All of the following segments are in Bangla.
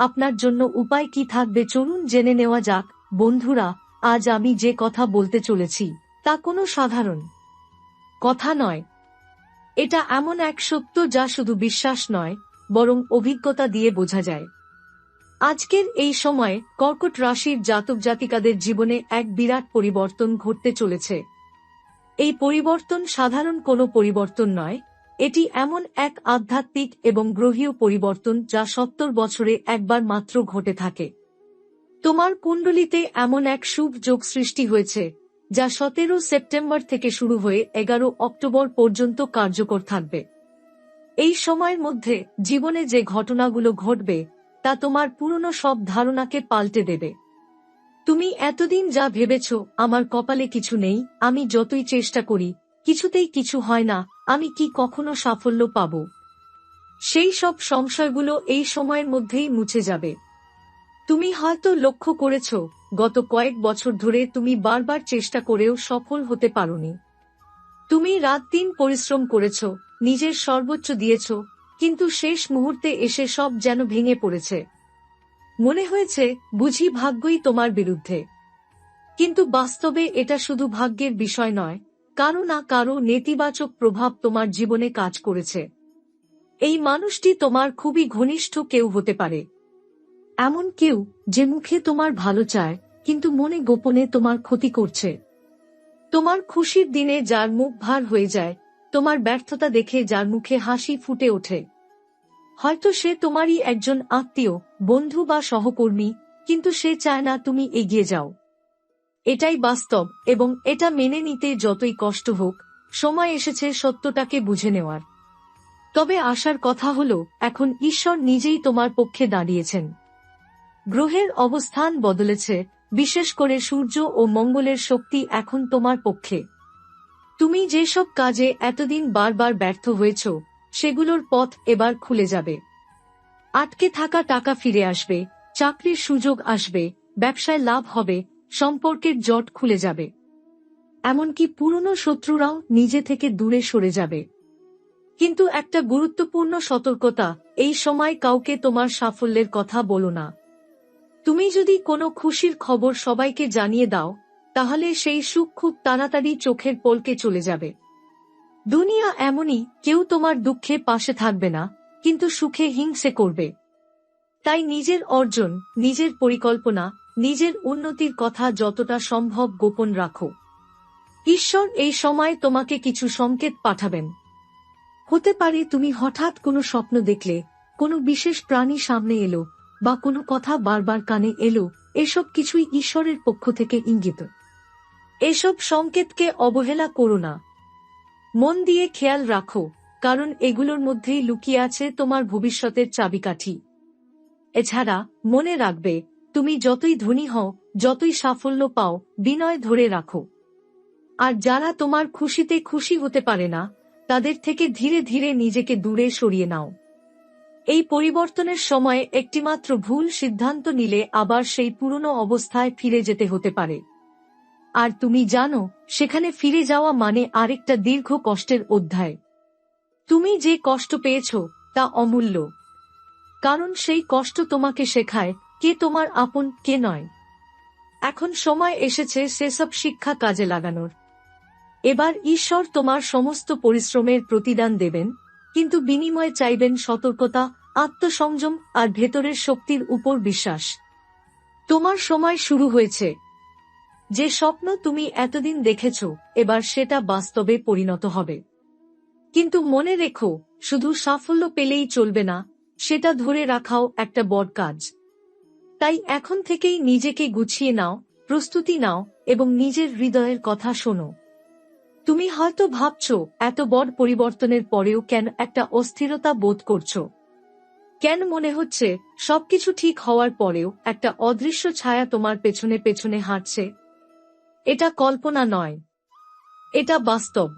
আপনার জন্য উপায় কি থাকবে চলুন জেনে নেওয়া যাক। বন্ধুরা, আজ আমি যে কথা বলতে চলেছি, তা কোনো সাধারণ কথা নয়। এটা এমন এক সত্য যা শুধু বিশ্বাস নয়, বরং অভিজ্ঞতা দিয়ে বোঝা যায়। আজকের এই সময়ে কর্কট রাশির জাতক জাতিকাদের জীবনে এক বিরাট পরিবর্তন ঘটতে চলেছে। এই পরিবর্তন সাধারণ কোনো পরিবর্তন নয় এটি এমন এক আধ্যাত্মিক এবং গ্রহীয় পরিবর্তন যা সত্তর বছরে একবার মাত্র ঘটে থাকে। তোমার কুণ্ডলিতে এমন এক শুভ যোগ সৃষ্টি হয়েছে, যা সতেরো সেপ্টেম্বর থেকে শুরু হয়ে এগারো অক্টোবর পর্যন্ত কার্যকর থাকবে। এই সময়ের মধ্যে জীবনে যে ঘটনাগুলো ঘটবে, তা তোমার পুরনো সব ধারণাকে পাল্টে দেবে। তুমি এতদিন যা ভেবেছ, আমার কপালে কিছু নেই, আমি যতই চেষ্টা করি কিছুতেই কিছু হয় না, আমি কি কখনো সাফল্য পাব? সেই সব সংশয়গুলো এই সময়ের মধ্যেই মুছে যাবে। তুমি হয়তো লক্ষ্য করেছ, গত কয়েক বছর ধরে তুমি বারবার চেষ্টা করেও সফল হতে পারোনি। তুমি রাত দিন পরিশ্রম করেছ, নিজের সর্বোচ্চ দিয়েছ, কিন্তু শেষ মুহূর্তে এসে সব যেন ভেঙে পড়েছে। মনে হয়েছে, বুঝি ভাগ্যই তোমার বিরুদ্ধে। কিন্তু বাস্তবে এটা শুধু ভাগ্যের বিষয় নয় কারও না কারও নেতিবাচক প্রভাব তোমার জীবনে কাজ করেছে। এই মানুষটি তোমার খুবই ঘনিষ্ঠ কেউ হতে পারে। এমন কেউ যে মুখে তোমার ভালো চায়, কিন্তু মনে গোপনে তোমার ক্ষতি করছে। তোমার খুশির দিনে যার মুখ ভার হয়ে যায়, তোমার ব্যর্থতা দেখে যার মুখে হাসি ফুটে ওঠে। হয়তো সে তোমারই একজন আত্মীয়, বন্ধু বা সহকর্মী, কিন্তু সে চায় না তুমি এগিয়ে যাও। এটাই বাস্তব এবং এটা মেনে নিতে যতই কষ্ট হোক, সময় এসেছে সত্যটাকে বুঝে নেওয়ার। তবে আসার কথা হল, এখন ঈশ্বর নিজেই তোমার পক্ষে দাঁড়িয়েছেন। গ্রহের অবস্থান বদলেছে, বিশেষ করে সূর্য ও মঙ্গলের শক্তি এখন তোমার পক্ষে। তুমি যেসব কাজে এতদিন বারবার ব্যর্থ হয়েছ, সেগুলোর পথ এবার খুলে যাবে। আটকে থাকা টাকা ফিরে আসবে, চাকরির সুযোগ আসবে, ব্যবসায় লাভ হবে সম্পর্কের জট খুলে যাবে। এমনকি পুরনো শত্রুরাও নিজে থেকে দূরে সরে যাবে। কিন্তু একটা গুরুত্বপূর্ণ সতর্কতা, এই সময় কাউকে তোমার সাফল্যের কথা বলো না। তুমি যদি কোনো খুশির খবর সবাইকে জানিয়ে দাও, তাহলে সেই সুখ খুব তাড়াতাড়ি চোখের পলকে চলে যাবে। দুনিয়া এমনই, কেউ তোমার দুঃখে পাশে থাকবে না, কিন্তু সুখে হিংসে করবে। তাই নিজের অর্জন, নিজের পরিকল্পনা নিজের উন্নতির কথা যতটা সম্ভব গোপন রাখো। ঈশ্বর এই সময় তোমাকে কিছু সংকেত পাঠাবেন। হতে পারে তুমি হঠাৎ কোনো স্বপ্ন দেখলে, কোনো বিশেষ প্রাণী সামনে এলো, বা কোনো কথা বারবার কানে এলো, এসব কিছুই ঈশ্বরের পক্ষ থেকে ইঙ্গিত। এসব সংকেতকে অবহেলা করো না। মন দিয়ে খেয়াল রাখো, কারণ এগুলোর মধ্যেই লুকিয়ে আছে তোমার ভবিষ্যতের চাবিকাঠি। এছাড়া মনে রাখবে তুমি যতই ধনী হও, যতই সাফল্য পাও, বিনয় ধরে রাখো। আর যারা তোমার খুশিতে খুশি হতে পারে না, তাদের থেকে ধীরে ধীরে নিজেকে দূরে সরিয়ে নাও। এই পরিবর্তনের সময় একটিমাত্র ভুল সিদ্ধান্ত নিলে আবার সেই পুরনো অবস্থায় ফিরে যেতে হতে পারে। আর তুমি জানো, সেখানে ফিরে যাওয়া মানে আরেকটা দীর্ঘ কষ্টের অধ্যায়। তুমি যে কষ্ট পেয়েছ, তা অমূল্য। কারণ সেই কষ্ট তোমাকে শেখায় কে তোমার আপন, কে নয়। এখন সময় এসেছে সেসব শিক্ষা কাজে লাগানোর। এবার ঈশ্বর তোমার সমস্ত পরিশ্রমের প্রতিদান দেবেন, কিন্তু বিনিময়ে চাইবেন সতর্কতা, আত্মসংযম আর ভেতরের শক্তির উপর বিশ্বাস। তোমার সময় শুরু হয়েছে। যে স্বপ্ন তুমি এতদিন দেখেছ, এবার সেটা বাস্তবে পরিণত হবে। কিন্তু মনে রেখো, শুধু সাফল্য পেলেই চলবে না, সেটা ধরে রাখাও একটা বড় কাজ। তাই এখন থেকেই নিজেকে গুছিয়ে নাও, প্রস্তুতি নাও, এবং নিজের হৃদয়ের কথা শোনো। তুমি হয়তো ভাবছ, এত বড় পরিবর্তনের পরেও কেন একটা অস্থিরতা বোধ করছ? কেন মনে হচ্ছে, সবকিছু ঠিক হওয়ার পরেও একটা অদৃশ্য ছায়া তোমার পেছনে পেছনে হাঁটছে? এটা কল্পনা নয়। এটা বাস্তব।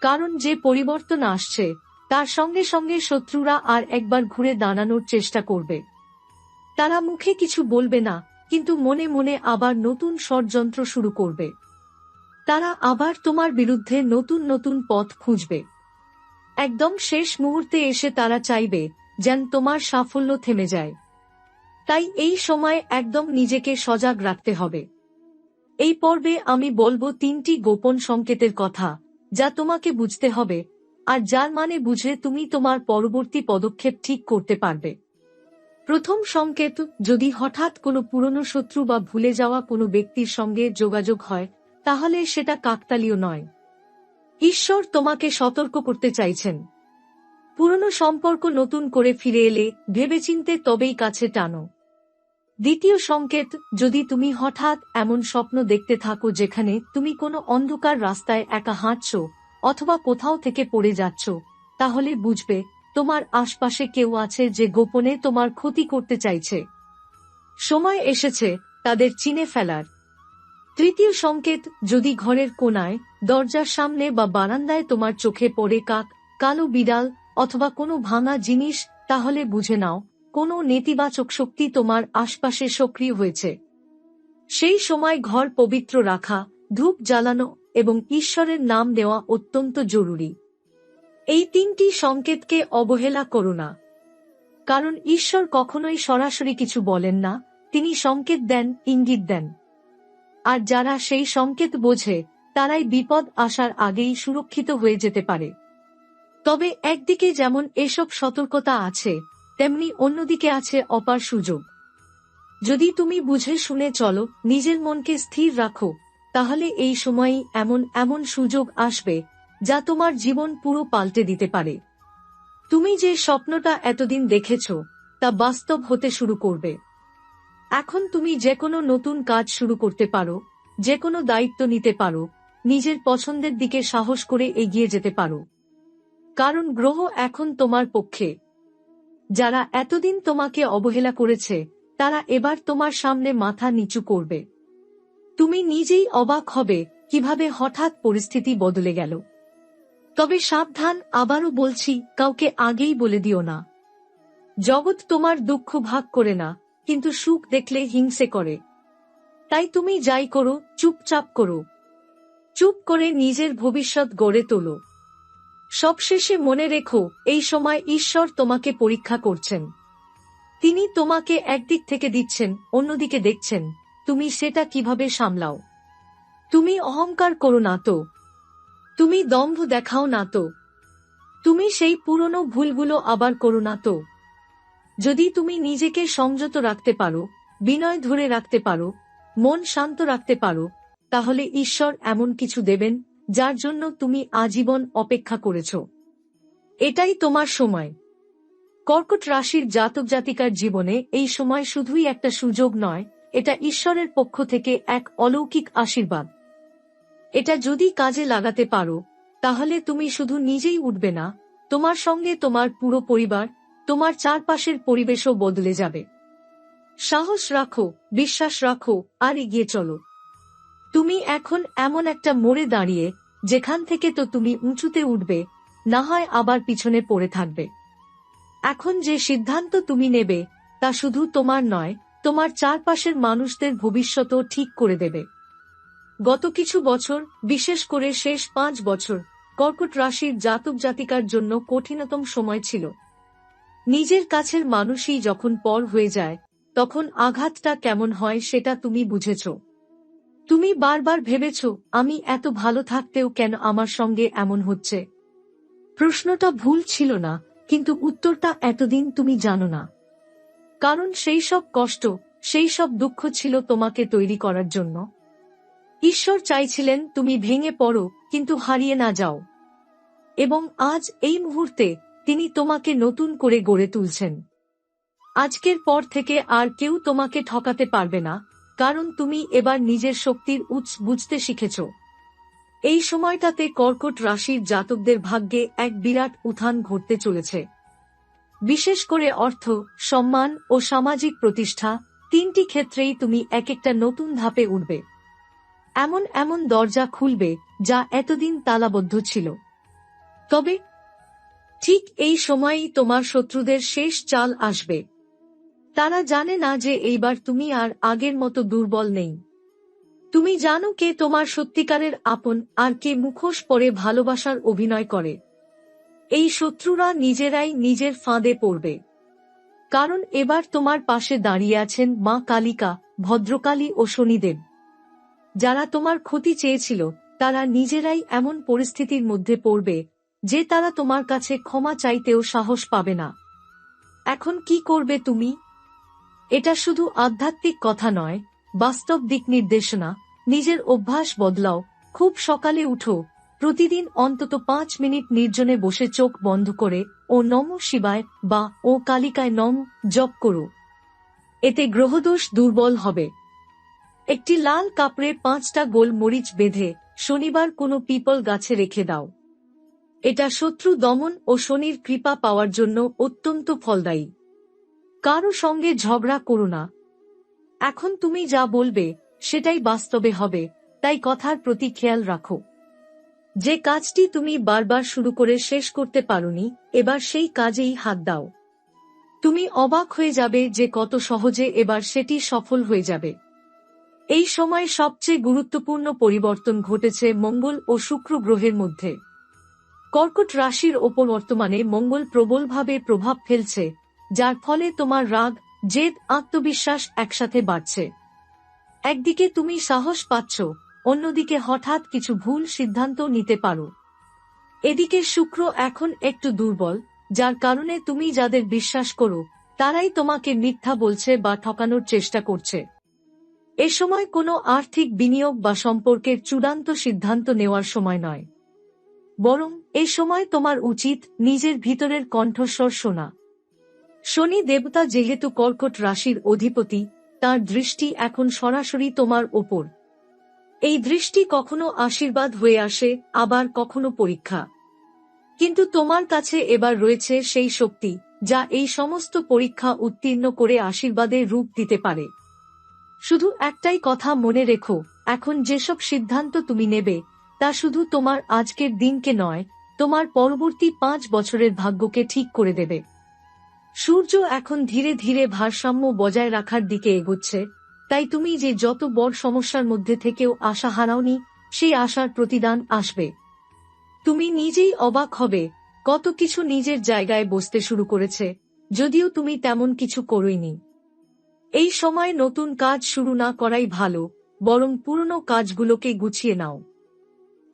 কারণ যে পরিবর্তন আসছে, তার সঙ্গে সঙ্গে শত্রুরা আর একবার ঘুরে দাঁড়ানোর চেষ্টা করবে। তারা মুখে কিছু বলবে না, কিন্তু মনে মনে আবার নতুন ষড়যন্ত্র শুরু করবে। তারা আবার তোমার বিরুদ্ধে নতুন নতুন পথ খুঁজবে। একদম শেষ মুহূর্তে এসে তারা চাইবে যেন তোমার সাফল্য থেমে যায়। তাই এই সময় একদম নিজেকে সজাগ রাখতে হবে। এই পর্বে আমি বলব তিনটি গোপন সংকেতের কথা, যা তোমাকে বুঝতে হবে, আর যার মানে বুঝে তুমি তোমার পরবর্তী পদক্ষেপ ঠিক করতে পারবে। প্রথম সংকেত, যদি হঠাৎ কোনো পুরনো শত্রু বা ভুলে যাওয়া কোনো ব্যক্তির সঙ্গে যোগাযোগ হয়, তাহলে সেটা কাকতালীয় নয়। ঈশ্বর তোমাকে সতর্ক করতে চাইছেন। পুরনো সম্পর্ক নতুন করে ফিরে এলে ভেবেচিন্তে তবেই কাছে টানো। দ্বিতীয় সংকেত, যদি তুমি হঠাৎ এমন স্বপ্ন দেখতে থাকো যেখানে তুমি কোনো অন্ধকার রাস্তায় একা হাঁটছ অথবা কোথাও থেকে পড়ে যাচ্ছ, তাহলে বুঝবে তোমার আশপাশে কেউ আছে যে গোপনে তোমার ক্ষতি করতে চাইছে। সময় এসেছে তাদের চিনে ফেলার। তৃতীয় সংকেত, যদি ঘরের কোনায়, দরজার সামনে বা বারান্দায় তোমার চোখে পড়ে কাক, কালো বিড়াল অথবা কোনো ভাঙা জিনিস, তাহলে বুঝে নাও, কোনো নেতিবাচক শক্তি তোমার আশপাশে সক্রিয় হয়েছে। সেই সময় ঘর পবিত্র রাখা, ধূপ জ্বালানো এবং ঈশ্বরের নাম দেওয়া অত্যন্ত জরুরি। এই তিনটি সংকেতকে অবহেলা করো না। কারণ ঈশ্বর কখনোই সরাসরি কিছু বলেন না, তিনি সংকেত দেন, ইঙ্গিত দেন। আর যারা সেই সংকেত বোঝে, তারাই বিপদ আসার আগেই সুরক্ষিত হয়ে যেতে পারে। তবে একদিকে যেমন এসব সতর্কতা আছে, তেমনি অন্যদিকে আছে অপার সুযোগ। যদি তুমি বুঝে শুনে চলো, নিজের মনকে স্থির রাখো, তাহলে এই সময়ই এমন এমন সুযোগ আসবে যা তোমার জীবন পুরো পাল্টে দিতে পারে। তুমি যে স্বপ্নটা এতদিন দেখেছ, তা বাস্তব হতে শুরু করবে। এখন তুমি যে কোনো নতুন কাজ শুরু করতে পারো যে কোনো দায়িত্ব নিতে পারো, নিজের পছন্দের দিকে সাহস করে এগিয়ে যেতে পারো। কারণ গ্রহ এখন তোমার পক্ষে। যারা এতদিন তোমাকে অবহেলা করেছে, তারা এবার তোমার সামনে মাথা নিচু করবে। তুমি নিজেই অবাক হবে কীভাবে হঠাৎ পরিস্থিতি বদলে গেল। তবে সাবধান, আবারও বলছি, কাউকে আগেই বলে দিও না। জগৎ তোমার দুঃখ ভাগ করে না, কিন্তু সুখ দেখলে হিংসে করে। তাই তুমি যাই করো, চুপচাপ করো। চুপ করে নিজের ভবিষ্যৎ গড়ে তোলো। সবশেষে মনে রেখো, এই সময় ঈশ্বর তোমাকে পরীক্ষা করছেন। তিনি তোমাকে একদিক থেকে দিচ্ছেন, অন্যদিকে দেখছেন। তুমি সেটা কীভাবে সামলাও? তুমি অহংকার করো না তো। তুমি দম্ভ দেখাও না তো। তুমি সেই পুরনো ভুলগুলো আবার করো না তো। যদি তুমি নিজেকে সংযত রাখতে পারো, বিনয় ধরে রাখতে পারো, মন শান্ত রাখতে পারো, তাহলে ঈশ্বর এমন কিছু দেবেন, যার জন্য তুমি আজীবন অপেক্ষা করেছ। এটাই তোমার সময়। কর্কট রাশির জাতক জাতিকার জীবনে এই সময় শুধুই একটা সুযোগ নয়, এটা ঈশ্বরের পক্ষ থেকে এক অলৌকিক আশীর্বাদ। এটা যদি কাজে লাগাতে পারো, তাহলে তুমি শুধু নিজেই উঠবে না, তোমার সঙ্গে তোমার পুরো পরিবার, তোমার চারপাশের পরিবেশও বদলে যাবে। সাহস রাখো, বিশ্বাস রাখো, আর এগিয়ে চলো। তুমি এখন এমন একটা মোড়ে দাঁড়িয়ে, যেখান থেকে তো তুমি উঁচুতে উঠবে, না হয় আবার পিছনে পড়ে থাকবে। এখন যে সিদ্ধান্ত তুমি নেবে, তা শুধু তোমার নয়, তোমার চারপাশের মানুষদের ভবিষ্যতও ঠিক করে দেবে। গত কিছু বছর, বিশেষ করে শেষ পাঁচ বছর, কর্কট রাশির জাতক জাতিকার জন্য কঠিনতম সময় ছিল। নিজের কাছের মানুষই যখন পর হয়ে যায়, তখন আঘাতটা কেমন হয় সেটা তুমি বুঝেছ। তুমি বারবার ভেবেছ, আমি এত ভালো থাকতেও কেন আমার সঙ্গে এমন হচ্ছে? প্রশ্নটা ভুল ছিল না, কিন্তু উত্তরটা এতদিন তুমি জানো না। কারণ সেই সব কষ্ট, সেই সব দুঃখ ছিল তোমাকে তৈরি করার জন্য। ঈশ্বর চাইছিলেন তুমি ভেঙে পড়ো, কিন্তু হারিয়ে না যাও। এবং আজ এই মুহূর্তে তিনি তোমাকে নতুন করে গড়ে তুলছেন। আজকের পর থেকে আর কেউ তোমাকে ঠকাতে পারবে না, কারণ তুমি এবার নিজের শক্তির উৎস বুঝতে শিখেছ। এই সময়টাতে কর্কট রাশির জাতকদের ভাগ্যে এক বিরাট উত্থান ঘটতে চলেছে। বিশেষ করে অর্থ, সম্মান ও সামাজিক প্রতিষ্ঠা তিনটি ক্ষেত্রেই তুমি এক একটা নতুন ধাপে উঠবে। এমন এমন দরজা খুলবে যা এতদিন তালাবদ্ধ ছিল। তবে ঠিক এই সময়ই তোমার শত্রুদের শেষ চাল আসবে। তারা জানে না যে এইবার তুমি আর আগের মতো দুর্বল নেই। তুমি জানো কে তোমার সত্যিকারের আপন আর কে মুখোশ পরে ভালোবাসার অভিনয় করে। এই শত্রুরা নিজেরাই নিজের ফাঁদে পড়বে। কারণ এবার তোমার পাশে দাঁড়িয়ে আছেন মা কালিকা, ভদ্রকালী ও শনিদেব। যারা তোমার ক্ষতি চেয়েছিল, তারা নিজেরাই এমন পরিস্থিতির মধ্যে পড়বে, যে তারা তোমার কাছে ক্ষমা চাইতেও সাহস পাবে না। এখন কি করবে তুমি? এটা শুধু আধ্যাত্মিক কথা নয়, বাস্তব দিক নির্দেশনা, নিজের অভ্যাস বদলাও, খুব সকালে উঠো, প্রতিদিন অন্তত পাঁচ মিনিট নির্জনে বসে চোখ বন্ধ করে, ও নম শিবায়, বা ও কালিকায় নম, জপ করো। এতে গ্রহদোষ দুর্বল হবে। একটি লাল কাপড়ে পাঁচটা গোল মরিচ বেঁধে শনিবার কোনো পিপল গাছে রেখে দাও। এটা শত্রু দমন ও শনির কৃপা পাওয়ার জন্য অত্যন্ত ফলদায়ী। কারও সঙ্গে ঝগড়া করো না। এখন তুমি যা বলবে, সেটাই বাস্তবে হবে, তাই কথার প্রতি খেয়াল রাখো। যে কাজটি তুমি বারবার শুরু করে শেষ করতে পারোনি, এবার সেই কাজেই হাত দাও। তুমি অবাক হয়ে যাবে যে কত সহজে এবার সেটি সফল হয়ে যাবে। এই সময় সবচেয়ে গুরুত্বপূর্ণ পরিবর্তন ঘটেছে মঙ্গল ও শুক্র গ্রহের মধ্যে। কর্কট রাশির ওপর বর্তমানে মঙ্গল প্রবলভাবে প্রভাব ফেলছে, যার ফলে তোমার রাগ, জেদ, আত্মবিশ্বাস একসাথে বাড়ছে। একদিকে তুমি সাহস পাচ্ছ, অন্যদিকে হঠাৎ কিছু ভুল সিদ্ধান্ত নিতে পারো। এদিকে শুক্র এখন একটু দুর্বল, যার কারণে তুমি যাদের বিশ্বাস করো, তারাই তোমাকে মিথ্যা বলছে বা ঠকানোর চেষ্টা করছে। এ সময় কোনো আর্থিক বিনিয়োগ বা সম্পর্কের চূড়ান্ত সিদ্ধান্ত নেওয়ার সময় নয়। বরং এ সময় তোমার উচিত নিজের ভিতরের কণ্ঠস্বর শোনা। শনি দেবতা যেহেতু কর্কট রাশির অধিপতি, তার দৃষ্টি এখন সরাসরি তোমার ওপর। এই দৃষ্টি কখনো আশীর্বাদ হয়ে আসে, আবার কখনো পরীক্ষা। কিন্তু তোমার কাছে এবার রয়েছে সেই শক্তি, যা এই সমস্ত পরীক্ষা উত্তীর্ণ করে আশীর্বাদের রূপ দিতে পারে। শুধু একটাই কথা মনে রেখো, এখন যেসব সিদ্ধান্ত তুমি নেবে, তা শুধু তোমার আজকের দিনকে নয়, তোমার পরবর্তী পাঁচ বছরের ভাগ্যকে ঠিক করে দেবে। সূর্য এখন ধীরে ধীরে ভারসাম্য বজায় রাখার দিকে এগোচ্ছে, তাই তুমি যে যত বড় সমস্যার মধ্যে থেকেও আশা হারাওনি, সেই আশার প্রতিদান আসবে। তুমি নিজেই অবাক হবে, কত কিছু নিজের জায়গায় বসতে শুরু করেছে, যদিও তুমি তেমন কিছু করইনি এই সময় নতুন কাজ শুরু না করাই ভালো, বরং পুরনো কাজগুলোকে গুছিয়ে নাও।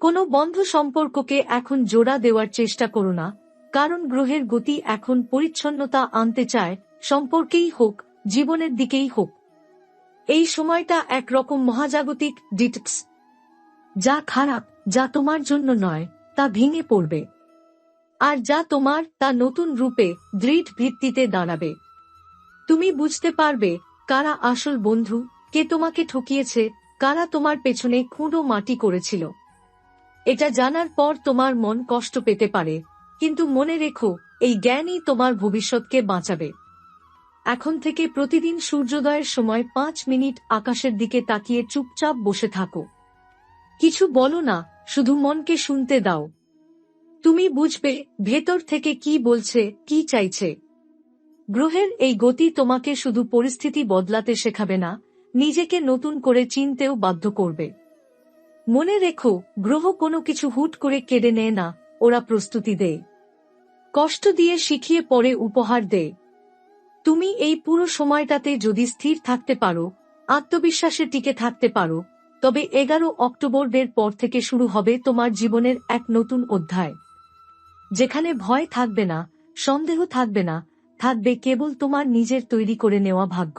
কোনো বন্ধ সম্পর্ককে এখন জোড়া দেওয়ার চেষ্টা করো না, কারণ গ্রহের গতি এখন পরিচ্ছন্নতা আনতে চায়, সম্পর্কেই হোক, জীবনের দিকেই হোক। এই সময়টা একরকম মহাজাগতিক ডিটক্স। যা খারাপ, যা তোমার জন্য নয়, তা ভেঙে পড়বে। আর যা তোমার, তা নতুন রূপে, দৃঢ় ভিত্তিতে দাঁড়াবে। তুমি বুঝতে পারবে কারা আসল বন্ধু? কে তোমাকে ঠকিয়েছে? কারা তোমার পেছনে খুঁড়ো মাটি করেছিল? এটা জানার পর তোমার মন কষ্ট পেতে পারে। কিন্তু মনে রেখো, এই জ্ঞানই তোমার ভবিষ্যৎকে বাঁচাবে। এখন থেকে প্রতিদিন সূর্যোদয়ের সময় পাঁচ মিনিট আকাশের দিকে তাকিয়ে চুপচাপ বসে থাকো। কিছু বলো না, শুধু মনকে শুনতে দাও। তুমি বুঝবে, ভেতর থেকে কি বলছে, কি চাইছে। গ্রহের এই গতি তোমাকে শুধু পরিস্থিতি বদলাতে শেখাবে না, নিজেকে নতুন করে চিনতেও বাধ্য করবে। মনে রেখো, গ্রহ কোনো কিছু হুট করে কেড়ে নেয় না, ওরা প্রস্তুতি দেয়। কষ্ট দিয়ে শিখিয়ে পরে উপহার দেয়। তুমি এই পুরো সময়টাতে যদি স্থির থাকতে পারো, আত্মবিশ্বাসে টিকে থাকতে পারো, তবে এগারো অক্টোবরের পর থেকে শুরু হবে তোমার জীবনের এক নতুন অধ্যায়। যেখানে ভয় থাকবে না, সন্দেহ থাকবে না থাকবে কেবল তোমার নিজের তৈরি করে নেওয়া ভাগ্য।